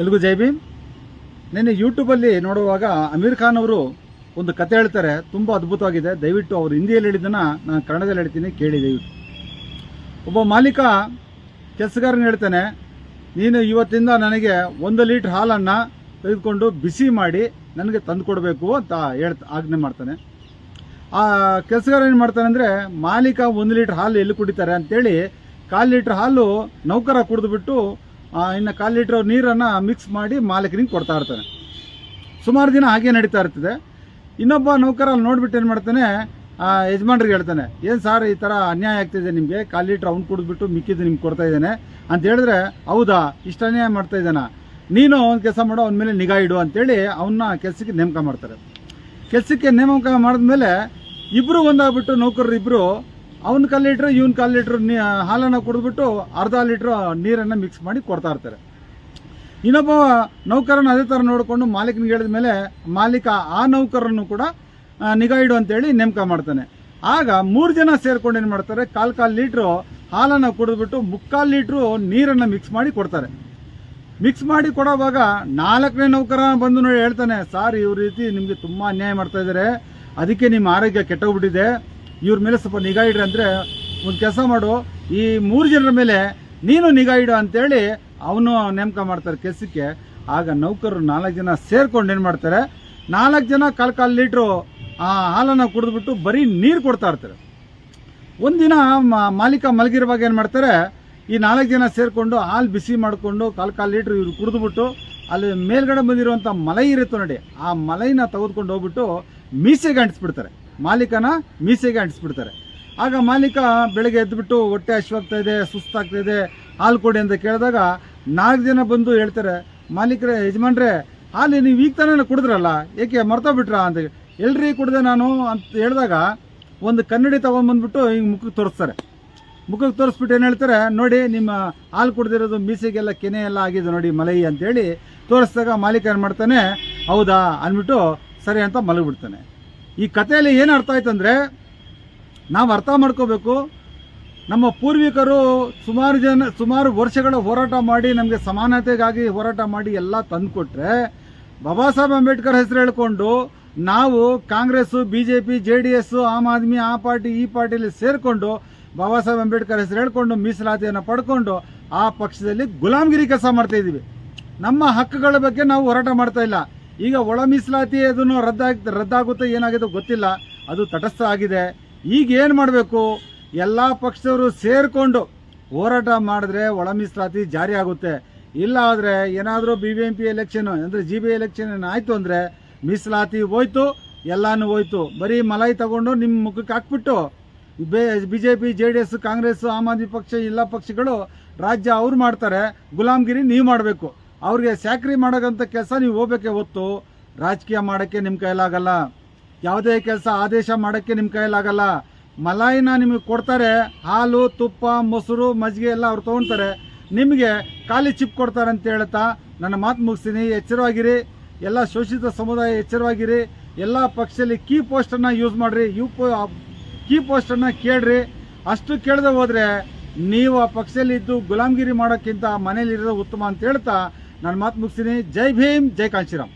ಎಲ್ರಿಗೂ ಜೈ ಭೀಮ್. ನಿನ್ನೆ ಯೂಟ್ಯೂಬಲ್ಲಿ ನೋಡುವಾಗ ಅಮೀರ್ ಖಾನ್ ಅವರು ಒಂದು ಕತೆ ಹೇಳ್ತಾರೆ, ತುಂಬ ಅದ್ಭುತವಾಗಿದೆ. ದಯವಿಟ್ಟು ಅವರು ಹಿಂದಿಯಲ್ಲಿ ಹೇಳಿದ್ದನ್ನು ನಾನು ಕನ್ನಡದಲ್ಲಿ ಹೇಳ್ತೀನಿ, ಕೇಳಿ ದಯವಿಟ್ಟು. ಒಬ್ಬ ಮಾಲೀಕ ಕೆಲಸಗಾರನ ಹೇಳ್ತಾನೆ, ನೀನು ಇವತ್ತಿಂದ ನನಗೆ ಒಂದು ಲೀಟ್ರ್ ಹಾಲನ್ನು ತೆಗೆದುಕೊಂಡು ಬಿಸಿ ಮಾಡಿ ನನಗೆ ತಂದು ಕೊಡಬೇಕು ಅಂತ ಹೇಳ್ತ, ಆಜ್ಞೆ ಮಾಡ್ತಾನೆ. ಆ ಕೆಲಸಗಾರ ಏನು ಮಾಡ್ತಾನೆ ಅಂದರೆ, ಮಾಲೀಕ ಒಂದು ಲೀಟ್ರ್ ಹಾಲು ಎಲ್ಲಿ ಕುಡಿತಾರೆ ಅಂತೇಳಿ, ಕಾಲು ಲೀಟ್ರ್ ಹಾಲು ನೌಕರ ಕುಡಿದ್ಬಿಟ್ಟು ಇನ್ನು ಕಾಲು ಲೀಟ್ರ್ ನೀರನ್ನು ಮಿಕ್ಸ್ ಮಾಡಿ ಮಾಲೀಕರಿಗೆ ಕೊಡ್ತಾ ಇರ್ತಾನೆ ಸುಮಾರು ದಿನ ಹಾಗೆ ನಡೀತಾ ಇರ್ತದೆ. ಇನ್ನೊಬ್ಬ ನೌಕರ ಅಲ್ಲಿ ನೋಡ್ಬಿಟ್ಟು ಏನು ಮಾಡ್ತಾನೆ, ಆ, ಯಜಮಾನ್ರಿಗೆ ಹೇಳ್ತಾನೆ, ಏನು ಸರ್ ಈ ಥರ ಅನ್ಯಾಯ ಆಗ್ತಿದೆ ನಿಮಗೆ? ಕಾಲು ಲೀಟ್ರ್ ಅವ್ನು ಕುಡಿದ್ಬಿಟ್ಟು ಮಿಕ್ಕಿದ್ದು ನಿಮ್ಗೆ ಕೊಡ್ತಾ ಇದ್ದಾನೆ. ಅಂತ ಹೇಳಿದ್ರೆ, ಹೌದಾ, ಇಷ್ಟು ಅನ್ಯಾಯ ಮಾಡ್ತಾ ಇದ್ದಾನ? ನೀನು ಒಂದು ಕೆಲಸ ಮಾಡೋ, ಅವನ ಮೇಲೆ ನಿಗಾ ಇಡು. ಅಂತೇಳಿ ಅವನ್ನ ಕೆಲಸಕ್ಕೆ ನೇಮಕ ಮಾಡ್ತಾರೆ. ಕೆಲಸಕ್ಕೆ ನೇಮಕ ಮಾಡಿದ್ಮೇಲೆ ಇಬ್ಬರು ಒಂದಾಗ್ಬಿಟ್ಟು ನೌಕರರು ಇಬ್ಬರು ಅವ್ನ ಕಾಲು ಲೀಟ್ರ್, ಇವ್ನ ಕಾಲು ಲೀಟ್ರ್ ನೀ ಹಾಲನ್ನು ಕುಡಿದ್ಬಿಟ್ಟು ಅರ್ಧ ಲೀಟ್ರ್ ನೀರನ್ನು ಮಿಕ್ಸ್ ಮಾಡಿ ಕೊಡ್ತಾ ಇರ್ತಾರೆ. ಇನ್ನೊಬ್ಬ ನೌಕರನ ಅದೇ ಥರ ನೋಡಿಕೊಂಡು ಮಾಲೀಕನಿಗೆ ಹೇಳಿದ ಮೇಲೆ ಮಾಲೀಕ ಆ ನೌಕರನ್ನು ಕೂಡ ನಿಗಾ ಇಡು ಅಂತೇಳಿ ನೇಮಕ ಮಾಡ್ತಾನೆ. ಆಗ ಮೂರು ಜನ ಸೇರ್ಕೊಂಡು ಏನು ಮಾಡ್ತಾರೆ, ಕಾಲು ಕಾಲು ಲೀಟ್ರು ಹಾಲನ್ನು ಕುಡಿದ್ಬಿಟ್ಟು ಮುಕ್ಕಾಲು ಲೀಟ್ರು ನೀರನ್ನು ಮಿಕ್ಸ್ ಮಾಡಿ ಕೊಡ್ತಾರೆ. ಮಿಕ್ಸ್ ಮಾಡಿ ಕೊಡೋವಾಗ ನಾಲ್ಕನೇ ನೌಕರ ಬಂದು ನೋಡಿ ಹೇಳ್ತಾನೆ, ಸಾರ್, ಇವ್ರ ರೀತಿ ನಿಮಗೆ ತುಂಬ ಅನ್ಯಾಯ ಮಾಡ್ತಾ ಇದ್ದಾರೆ ಅದಕ್ಕೆ ನಿಮ್ಮ ಆರೋಗ್ಯ ಕೆಟ್ಟೋಗ್ಬಿಟ್ಟಿದೆ. ಇವ್ರ ಮೇಲೆ ಸ್ವಲ್ಪ ನಿಗಾ ಇಡ್ರಿ ಅಂದರೆ ಒಂದು ಕೆಲಸ ಮಾಡು. ಈ ಮೂರು ಜನರ ಮೇಲೆ ನೀನು ನಿಗಾ ಇಡು ಅಂತೇಳಿ ಅವನು ನೇಮಕ ಮಾಡ್ತಾರೆ ಕೆಲಸಕ್ಕೆ. ಆಗ ನೌಕರರು ನಾಲ್ಕು ಜನ ಸೇರ್ಕೊಂಡು ಏನು ಮಾಡ್ತಾರೆ? ನಾಲ್ಕು ಜನ ಕಾಲು ಕಾಲು ಲೀಟ್ರು ಆ ಹಾಲನ್ನು ಕುಡಿದ್ಬಿಟ್ಟು ಬರೀ ನೀರು ಕೊಡ್ತಾ ಇರ್ತಾರೆ. ಒಂದಿನ ಮಾಲೀಕ ಮಲಗಿರುವಾಗ ಏನು ಮಾಡ್ತಾರೆ? ಈ ನಾಲ್ಕು ಜನ ಸೇರಿಕೊಂಡು ಹಾಲು ಬಿಸಿ ಮಾಡಿಕೊಂಡು ಕಾಲು ಕಾಲು ಲೀಟ್ರ್ ಇವರು ಕುಡಿದ್ಬಿಟ್ಟು ಅಲ್ಲಿ ಮೇಲ್ಗಡೆ ಬಂದಿರುವಂಥ ಮಲೈ ಇರುತ್ತೆ ನೋಡಿ. ಆ ಮಲೈನ ತೆಗೆದುಕೊಂಡು ಹೋಗ್ಬಿಟ್ಟು ಮೀಸೆಗೆ ಅಂಟಿಸ್ಬಿಡ್ತಾರೆ. ಮಾಲೀಕನ ಮೀಸೆಗೆ ಅಂಟಿಸ್ಬಿಡ್ತಾರೆ. ಆಗ ಮಾಲೀಕ ಬೆಳಗ್ಗೆ ಎದ್ದುಬಿಟ್ಟು ಹೊಟ್ಟೆ ಹಶ್ವಾಗ್ತಾ ಇದೆ, ಸುಸ್ತಾಗ್ತಾ ಇದೆ, ಹಾಲು ಕೊಡಿ ಅಂತ ಕೇಳಿದಾಗ ನಾಲ್ಕು ಜನ ಬಂದು ಹೇಳ್ತಾರೆ, ಮಾಲೀಕರ, ಯಜಮಾನ್ರೆ, ಹಾಲು ನೀವು ಈಗ ತಾನೇ ಕುಡಿದ್ರಲ್ಲ, ಏಕೆ ಮರ್ತೋಗ್ಬಿಟ್ರಾ ಅಂತ ಎಲ್ರಿ ಕುಡ್ದೆ ನಾನು ಅಂತ ಹೇಳಿದಾಗ ಒಂದು ಕನ್ನಡಿ ತೊಗೊಂಡ್ಬಂದ್ಬಿಟ್ಟು ಹಿಂಗೆ ಮುಖಕ್ಕೆ ತೋರಿಸ್ತಾರೆ. ಮುಖಕ್ಕೆ ತೋರಿಸ್ಬಿಟ್ಟು ಏನು ಹೇಳ್ತಾರೆ, ನೋಡಿ ನಿಮ್ಮ ಹಾಲು ಕುಡ್ದಿರೋದು ಮೀಸೆಗೆಲ್ಲ ಕೆನೆ ಎಲ್ಲ ಆಗಿದೆ ನೋಡಿ ಮಲೈ ಅಂತೇಳಿ ತೋರಿಸಿದಾಗ ಮಾಲೀಕ ಏನು ಮಾಡ್ತಾನೆ, ಹೌದಾ ಅಂದ್ಬಿಟ್ಟು ಸರಿ ಅಂತ ಮಲಗಿಬಿಡ್ತಾನೆ. ಈ ಕಥೆಯಲ್ಲಿ ಏನು ಅರ್ಥ ಆಯ್ತಂದ್ರೆ, ನಾವು ಅರ್ಥ ಮಾಡ್ಕೋಬೇಕು, ನಮ್ಮ ಪೂರ್ವಿಕರು ಸುಮಾರು ಜನ, ಸುಮಾರು ವರ್ಷಗಳ ಹೋರಾಟ ಮಾಡಿ, ನಮಗೆ ಸಮಾನತೆಗಾಗಿ ಹೋರಾಟ ಮಾಡಿ ಎಲ್ಲ ತಂದುಕೊಟ್ರೆ, ಬಾಬಾ ಸಾಹೇಬ್ ಅಂಬೇಡ್ಕರ್ ಹೆಸರು ಹೇಳ್ಕೊಂಡು, ನಾವು Congress B J P J D S, Aam Aadmi, ಆ ಪಾರ್ಟಿ, ಈ ಪಾರ್ಟಿಯಲ್ಲಿ ಸೇರಿಕೊಂಡು, ಬಾಬಾ ಸಾಹೇಬ್ ಅಂಬೇಡ್ಕರ್ ಹೆಸರು ಹೇಳ್ಕೊಂಡು, ಮೀಸಲಾತಿಯನ್ನು ಪಡ್ಕೊಂಡು, ಆ ಪಕ್ಷದಲ್ಲಿ ಗುಲಾಮಗಿರಿ ಕೆಲಸ ಮಾಡ್ತಾ ಇದ್ದೀವಿ ನಮ್ಮ ಹಕ್ಕುಗಳ ಬಗ್ಗೆ ನಾವು ಹೋರಾಟ ಮಾಡ್ತಾ ಇಲ್ಲ. ಈಗ ಒಳ ಮೀಸಲಾತಿ ಅದನ್ನು ರದ್ದಾಗ, ರದ್ದಾಗುತ್ತೆ ಏನಾಗಿದೆ ಗೊತ್ತಿಲ್ಲ. ಅದು ತಟಸ್ಥ ಆಗಿದೆ ಈಗ ಏನು ಮಾಡಬೇಕು? ಎಲ್ಲ ಪಕ್ಷದವರು ಸೇರಿಕೊಂಡು ಹೋರಾಟ ಮಾಡಿದ್ರೆ ಒಳ ಮೀಸಲಾತಿ ಜಾರಿ ಆಗುತ್ತೆ. ಇಲ್ಲ ಆದರೆ ಏನಾದರೂ B B M P election ಅಂದರೆ ಜಿ ಬಿ ಎಲೆಕ್ಷನ್ ಆಯಿತು ಅಂದರೆ ಮೀಸಲಾತಿ ಹೋಯ್ತು, ಎಲ್ಲನೂ ಹೋಯ್ತು. ಬರೀ ಮಲೈ ತಗೊಂಡು ನಿಮ್ಮ ಮುಖಕ್ಕೆ ಹಾಕ್ಬಿಟ್ಟು B J P J D S Congress Aam Aadmi ಪಕ್ಷ, ಎಲ್ಲ ಪಕ್ಷಗಳು ರಾಜ್ಯ ಅವ್ರು ಮಾಡ್ತಾರೆ. ಗುಲಾಮ್ಗಿರಿ ನೀವು ಮಾಡಬೇಕು. ಅವ್ರಿಗೆ ಸ್ಯಾಕ್ರಿ ಮಾಡೋಕ್ಕಂಥ ಕೆಲಸ ನೀವು ಹೋಗ್ಬೇಕೆ ಹೊತ್ತು ರಾಜಕೀಯ ಮಾಡೋಕ್ಕೆ ನಿಮ್ಮ ಕೈಲಾಗಲ್ಲ. ಯಾವುದೇ ಕೆಲಸ ಆದೇಶ ಮಾಡೋಕ್ಕೆ ನಿಮ್ಮ ಕೈಲಾಗಲ್ಲ. ಮಲಾಯಿನ ನಿಮಗೆ ಕೊಡ್ತಾರೆ, ಹಾಲು, ತುಪ್ಪ, ಮೊಸರು, ಮಜ್ಜಿಗೆ ಎಲ್ಲ ಅವ್ರು ತೊಗೊಳ್ತಾರೆ ನಿಮಗೆ ಖಾಲಿ ಚಿಪ್ ಕೊಡ್ತಾರೆ ಅಂತ ಹೇಳ್ತಾ ನನ್ನ ಮಾತು ಮುಗಿಸ್ತೀನಿ. ಎಚ್ಚರವಾಗಿರಿ. ಎಲ್ಲ ಶೋಷಿತ ಸಮುದಾಯ ಎಚ್ಚರವಾಗಿರಿ. ಎಲ್ಲ ಪಕ್ಷದಲ್ಲಿ ಕೀ ಪೋಸ್ಟನ್ನು ಯೂಸ್ ಮಾಡಿರಿ. ಯು ಪೋ ಕೀ ಪೋಸ್ಟನ್ನು ಕೇಳ್ರಿ. ಅಷ್ಟು ಕೇಳದೆ ಹೋದರೆ ನೀವು ಆ ಪಕ್ಷದಲ್ಲಿ ಇದ್ದು ಗುಲಾಮ್ಗಿರಿ ಮಾಡೋಕ್ಕಿಂತ ಮನೇಲಿರೋದು ಉತ್ತಮ ಅಂತ ಹೇಳ್ತಾ ನಾನು ಮಾತು ಮುಗಿಸ್ತೀನಿ ಜೈ ಭೀಮ್ ಜೈ ಕಾಂಶಿರಾಮ್